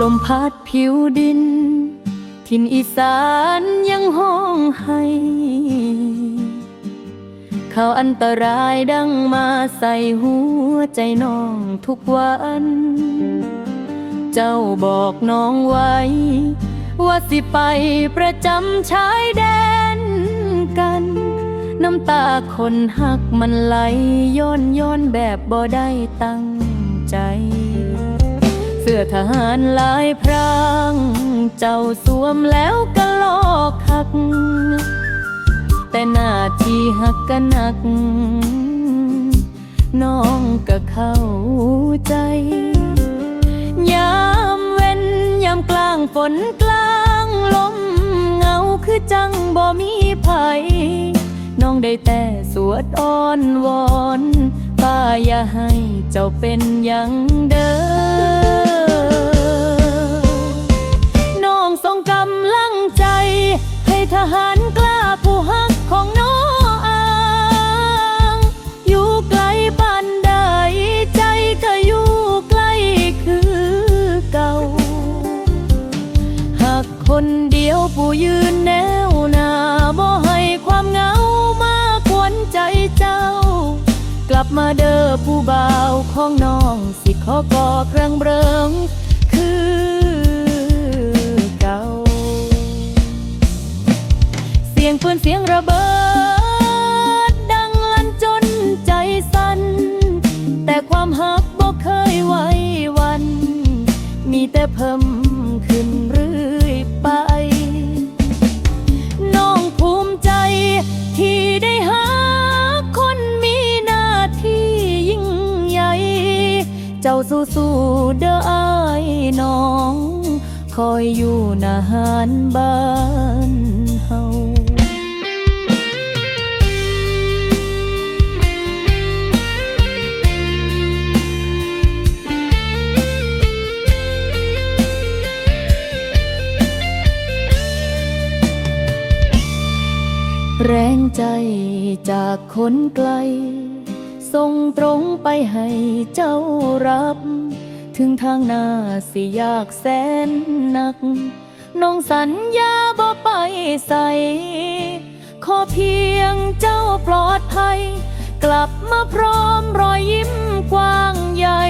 ลมพัดผิวดินถิ่นอีสานยังห้องให้เขาวอันตรายดังมาใส่หัวใจน้องทุกวัน เจ้าบอกน้องไว้ ว่าสิไปประจำชายแดนกัน น้ำตาคนหักมันไหลย้อนย้อนแบบบ่ได้ตั้งใจ สื้อทหารลายพราง เจ้าสวมแล้วก็ลอกหัก แต่หน้าที่หักก็หนัก น้องก็เข้าใจ ยามเว้นยามกลางฝนกลางลมเงาคือจังบ่มีภัยน้องได้แต่สวดอ้อนวอนป้าอย่าให้เจ้าเป็นอย่างเดิม ทหารกล้าผู้ฮักของน้องอยู่ไกลปานใดใจก็อยู่ใกล้คือเก่า หากคนเดียวผู้ยืนแนวหน้าบ่ให้ความเหงามากวนใจเจ้า กลับมาเด้อผู้บ่าวของน้องสิขอก่อครื่องเบริง ปืนเสียงระเบิด ดังลั่นจนใจสั่น แต่ความหักบ่เคยไหวหวัน มีแต่เพิ่มขึ้นเรื่อยไป น้องภูมิใจที่ได้หาคนมีหน้าที่ยิ่งใหญ่ เจ้าสู้ๆเด้ออายน้อง คอยอยู่หนาหารบ้านเฮา แรงใจจากคนไกล ส่งตรงไปให้เจ้ารับ ถึงทางหน้าสิยากแสนหนัก น้องสัญญาบ่ไปใส่ขอเพียงเจ้าปลอดภัย กลับมาพร้อมรอยยิ้มกว้างใหญ่